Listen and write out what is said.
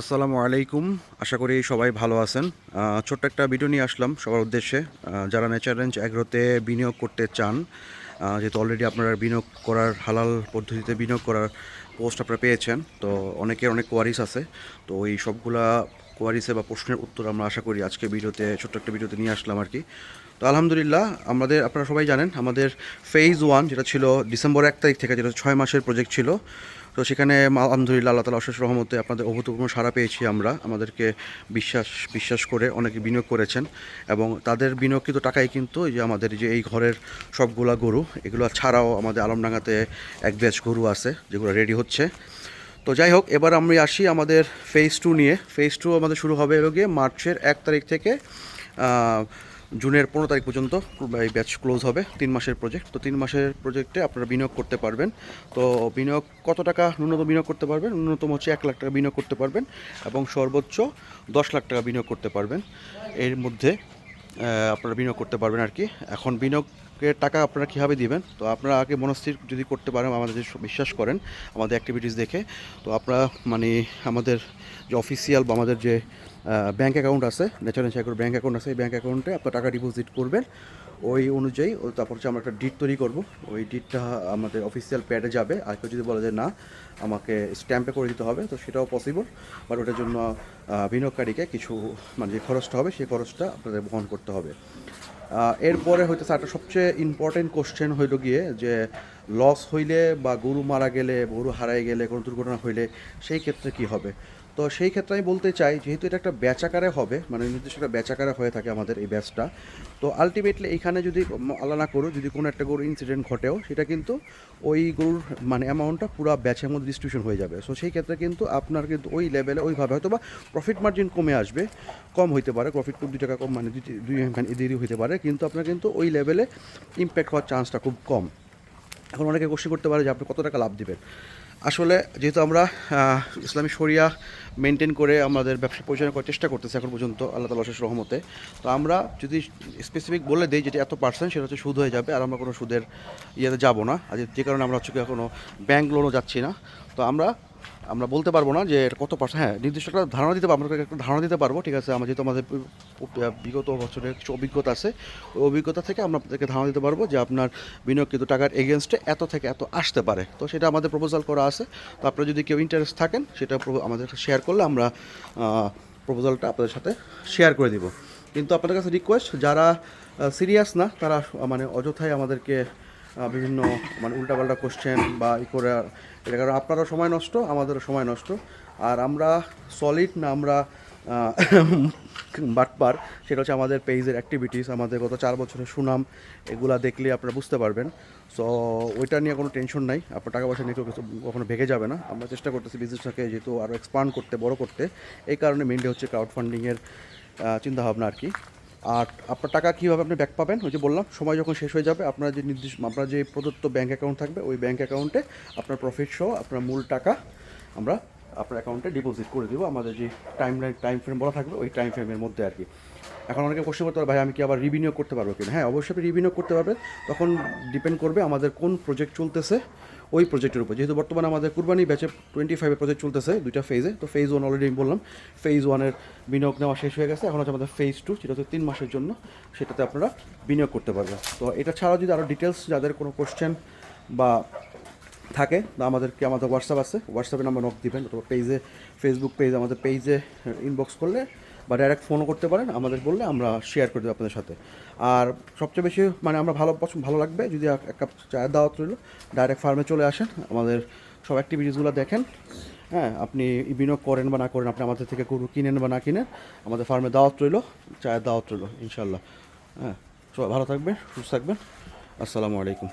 আসসালামু আলাইকুম। আশা করি সবাই ভালো আছেন। ছোট্ট একটা ভিডিও নিয়ে আসলাম সবার উদ্দেশ্যে। যারা ন্যাচারেঞ্জ অ্যাগ্রোতে বিনিয়োগ করতে চান যেহেতু অলরেডি আপনারা বিনিয়োগ করার, হালাল পদ্ধতিতে বিনিয়োগ করার পোস্ট আপনারা পেয়েছেন, তো অনেকের অনেক কোয়ারিস আছে। তো এই সবগুলা কোয়ারিসে বা প্রশ্নের উত্তর আমরা আশা করি আজকে ভিডিওতে, ছোট্ট একটা ভিডিওতে নিয়ে আসলাম আর কি। তো আলহামদুলিল্লাহ, আমাদের আপনারা সবাই জানেন, আমাদের ফেজ ওয়ান যেটা ছিল ডিসেম্বর এক তারিখ থেকে, যেটা ছয় মাসের প্রজেক্ট ছিল তো সেখানে আলহামদুলিল্লাহ আল্লাহ তালা অশেষ রহমতে আপনাদের অভূতপূর্ণ সাড়া পেয়েছি আমরা। আমাদেরকে বিশ্বাস বিশ্বাস করে অনেকে বিনিয়োগ করেছেন এবং তাদের বিনিয়োগকৃত টাকাই কিন্তু এই যে আমাদের যে এই ঘরের সবগুলা গরু, এগুলো ছাড়াও আমাদের আলমডাঙ্গাতে এক ব্যাচ গরু আছে, যেগুলো রেডি হচ্ছে। তো যাই হোক, এবার আমি আসি আমাদের ফেজ টু নিয়ে। ফেজ টু আমাদের শুরু হবে এলো মার্চের এক তারিখ থেকে জুনের পনেরো তারিখ পর্যন্ত এই ব্যাচ ক্লোজ হবে, তিন মাসের প্রজেক্ট। তো তিন মাসের প্রজেক্টে আপনারা বিনিয়োগ করতে পারবেন। তো বিনিয়োগ কত টাকা ন্যূনতম বিনিয়োগ করতে পারবেন? ন্যূনতম হচ্ছে এক লাখ টাকা বিনিয়োগ করতে পারবেন এবং সর্বোচ্চ দশ লাখ টাকা বিনিয়োগ করতে পারবেন। এর মধ্যে আপনারা বিনিয়োগ করতে পারবেন আর কি। এখন বিনিয়োগের টাকা আপনারা কীভাবে দিবেন? তো আপনারা আগে মনস্থির যদি করতে পারেন, আমাদের বিশ্বাস করেন, আমাদের অ্যাক্টিভিটিস দেখে, তো আপনারা মানে আমাদের যে অফিসিয়াল বা আমাদের যে ব্যাঙ্ক অ্যাকাউন্ট আছে ন্যাচারাল সাইকোর ব্যাঙ্ক অ্যাকাউন্ট আছে, এই ব্যাঙ্ক অ্যাকাউন্টে আপনার টাকা ডিপোজিট করবেন। ওই অনুযায়ী, ও তারপর হচ্ছে আমরা একটা ডিট তৈরি করব। ওই ডিটটা আমাদের অফিসিয়াল প্যাডে যাবে। আর কেউ যদি বলে যে না, আমাকে স্ট্যাম্পে করে দিতে হবে, তো সেটাও পসিবল বাট ওটার জন্য বিনিয়োগকারীকে কিছু মানে যে খরচটা হবে, সেই খরচটা আপনাদের বহন করতে হবে। এরপরে হয়তো একটা সবচেয়ে ইম্পর্টেন্ট কোশ্চেন হইল গিয়ে যে লস হইলে বা গরু মারা গেলে, গরু হারাই গেলে কোনো দুর্ঘটনা হইলে সেই ক্ষেত্রে কি হবে? তো সেই ক্ষেত্রে আমি বলতে চাই, যেহেতু এটা একটা ব্যাচাকারে হবে মানে নির্দিষ্ট একটা ব্যাচাকারে হয়ে থাকে আমাদের এই ব্যাচটা, তো আলটিমেটলি এইখানে যদি আল্লাহ না করো, যদি কোনো একটা গরুর ইনসিডেন্ট ঘটেও, সেটা কিন্তু ওই গরুর মানে অ্যামাউন্টটা পুরো ব্যাচের মধ্যে ডিস্ট্রিবিউশন হয়ে যাবে। সো সেই ক্ষেত্রে কিন্তু আপনার কিন্তু ওই লেভেলে ওইভাবে হয়তো বা প্রফিট মার্জিন কমে আসবে, কম হইতে পারে প্রফিট খুব দুই টাকা কম মানে দুই দুই মানে দেরি হইতে পারে, কিন্তু আপনার কিন্তু ওই লেভেলে ইম্প্যাক্ট হওয়ার চান্সটা খুব কম। এখন অনেকে কোশ্চেন করতে পারে যে আপনি কত টাকা লাভ দিবেন? আসলে যেহেতু আমরা ইসলামী শরিয়া মেনটেন করে আমাদের ব্যবসা পরিচালনা করার চেষ্টা করতেছি এখন পর্যন্ত, আল্লাহ তালা শেষ রহমতে। তো আমরা যদি স্পেসিফিক বলে দিই যেটা এত পার্সেন্ট সেটা হচ্ছে সুদ হয়ে যাবে, আর আমরা কোনো সুদের ইয়েতে যাব না। আর যে কারণে আমরা হচ্ছে কোনো ব্যাংক লোনও যাচ্ছি না। তো আমরা আমরা বলতে পারব না যে কত পার্সেন্ট হ্যাঁ নির্দিষ্ট একটা ধারণা দিতে পারব একটা ধারণা দিতে পারব, ঠিক আছে? আমরা যেহেতু আমাদের বিগত বছরের কিছু অভিজ্ঞতা আছে, ওই অভিজ্ঞতা থেকে আমরা আপনাদেরকে ধারণা দিতে পারব যে আপনার বিনিয়োগকৃত টাকার এগেনস্টে এত থেকে এত আসতে পারে। তো সেটা আমাদের প্রপোজাল করা আছে। তো আপনারা যদি কেউ ইন্টারেস্ট থাকেন, সেটা আমাদের শেয়ার করলে আমরা প্রপোজালটা আপনাদের সাথে শেয়ার করে দিব। কিন্তু আপনাদের কাছে রিকোয়েস্ট যারা সিরিয়াস না, তারা মানে অযথাই আমাদেরকে বিভিন্ন মানে উল্টাপাল্টা কোশ্চেন বা ই করে এটা কারণ আপনারও সময় নষ্ট, আমাদেরও সময় নষ্ট। আর আমরা সলিড না, আমরা বাটপার, সেটা হচ্ছে আমাদের পেজের অ্যাক্টিভিটিস আমাদের গত চার বছরের সুনাম, এগুলা দেখলে আপনারা বুঝতে পারবেন। সো ওইটা নিয়ে কোনো টেনশন নাই, আপনার টাকা পয়সা নিয়ে কিছু কখনো ভেঙে যাবে না। আমরা চেষ্টা করতেছি বিজনেসটাকে যেহেতু আরও এক্সপান্ড করতে, বড় করতে, এই কারণে মেনলি হচ্ছে ক্রাউড ফান্ডিংয়ের চিন্তাভাবনা আর কি। আর আপনার টাকা কীভাবে আপনি ব্যাক পাবেন? ওই যে বললাম, সময় যখন শেষ হয়ে যাবে, আপনার যে নির্দিষ্ট, আপনার যে প্রদত্ত ব্যাঙ্ক অ্যাকাউন্ট থাকবে, ওই ব্যাঙ্ক অ্যাকাউন্টে আপনার প্রফিট সহ আপনার মূল টাকা আমরা আপনার অ্যাকাউন্টে ডিপোজিট করে দিব। আমাদের যে টাইম লাইন টাইম ফ্রেম বলা থাকবে, ওই টাইম ফ্রেমের মধ্যে আর কি। এখন অনেকে কোশ্চেন করতে পারে, ভাই, আমি কি আবার রিভিনিউ করতে পারব কিনা? হ্যাঁ অবশ্যই আপনি রিভিনিউ করতে পারবেন। তখন ডিপেন্ড করবে আমাদের কোন প্রজেক্ট চলতেছে ওই প্রজেক্টের উপর। যেহেতু বর্তমানে আমাদের কুরবানি ব্যাচে টোয়েন্টি ফাইভে প্রজেক্ট চলতেছে দুইটা ফেজে তো ফেজ ওয়ান অলরেডি আমি বললাম ফেজ ওয়ানের বিনিয়োগ নেওয়া শেষ হয়ে গেছে, এখন হচ্ছে আমাদের ফেজ টু সেটা হচ্ছে তিন মাসের জন্য, সেটাতে আপনারা বিনিয়োগ করতে পারবেন। তো এটা ছাড়াও যদি আরও ডিটেলস যাদের কোনো কোশ্চেন বা থাকে, বা আমাদেরকে, আমাদের হোয়াটসঅ্যাপ আছে হোয়াটসঅ্যাপে নাম্বার নক দিবেন, অথবা পেজে ফেসবুক পেজ আমাদের পেজে ইনবক্স করলে বা ডাইরেক্ট ফোনও করতে পারেন, আমাদের বললে আমরা শেয়ার করে দেবো আপনাদের সাথে। আর সবচেয়ে বেশি মানে আমরা ভালো পছন্দ, ভালো লাগবে যদি এক কাপ চায়ের দাওয়াত রইল ডাইরেক্ট ফার্মে চলে আসেন, আমাদের সব অ্যাক্টিভিটিসগুলো দেখেন। হ্যাঁ আপনি বিনিয়োগ করেন বা না করেন, আপনি আমাদের থেকে গরু কিনেন বা না কিনেন, আমাদের ফার্মে দাওয়াত রইল, চায়ের দাওয়াত রইল ইনশাল্লাহ হ্যাঁ সবাই ভালো থাকবেন, সুস্থ থাকবেন। আসসালামু আলাইকুম।